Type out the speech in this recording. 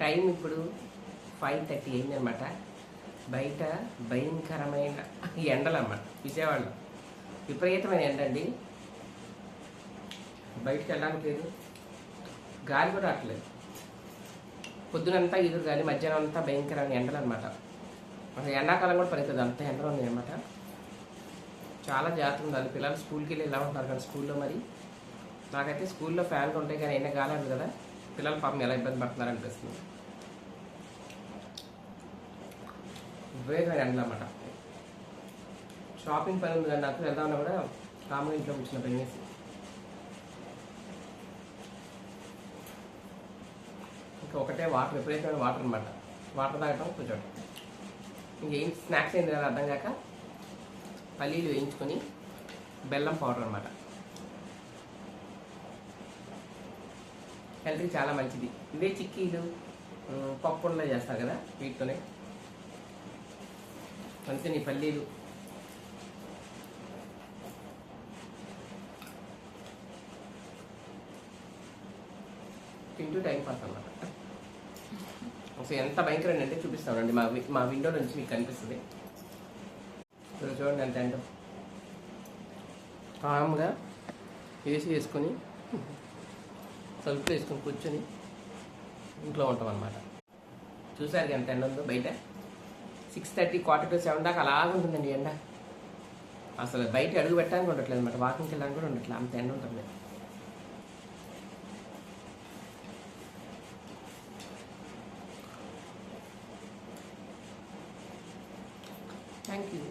Time ఇప్పుడు five thirty అయిందనమాట బయట భయంకరమైన ఎండలు అన్నమాట విజయవాడలో. విపరీతమైన ఎండ అండి బయటకు వెళ్ళడానికి లేదు. గాలి కూడా రావట్లేదు. పొద్దునంతా ఎదురు గాలి మధ్యాహ్నం అంతా భయంకరమైన ఎండలు అనమాట అసలు ఎండాకాలం కూడా పడుతుంది అంత ఎండలు ఉంది అనమాట చాలా జాగ్రత్త ఉండాలి. పిల్లలు స్కూల్కి వెళ్ళి ఎలా ఉంటారు కదా స్కూల్లో మరి? నాకైతే స్కూల్లో ఫ్యాన్లు ఉంటాయి కానీ అయినా గాలి కదా. పిల్లల పాపం ఎలా ఇబ్బంది పడుతున్నారు అనిపిస్తుంది. వేగమైన ఎండలు అన్నమాట. షాపింగ్ పని ఉంది కానీ నాకు వెళ్దామన్నా కూడా కామన్ ఇంట్లో కూర్చున్న పని చేసి. ఇంకా ఒకటే వాటర్ విపరీతమైన వాటర్ అనమాట వాటర్ తాగటం కూర్చోటం ఇంకేం స్నాక్స్ ఏంటి అని అర్థం కాక పల్లీలు వేయించుకొని బెల్లం పౌడర్ అనమాట హెల్త్కి చాలా మంచిది. ఇవే చిక్కీలు పప్పుల్లో చేస్తారు కదా వీటితోనే. అందుకని పల్లీలు. తింటూ టైం పాస్ అనమాట ఒకసారి ఎంత భయంకరంగా అంటే చూపిస్తామండి మా మా విండో నుంచి మీకు కనిపిస్తుంది. చూడండి ఎంత ఎండ కామ్గా వేసి వేసుకొని సెల్ఫ్ వేసుకుని కూర్చొని ఇంట్లో ఉంటాం అనమాట చూసారు ఎంత ఎండ ఉందో బయట? Six thirty quarter to seven దాకా అలాగ ఉంటుందండి ఎండ. అసలు బయట అడుగు పెట్టడానికి ఉండట్లేదు అనమాట వాకింగ్కి వెళ్ళడానికి కూడా ఉండట్లేదు. అంత ఎండ ఉంటుంది. Thank you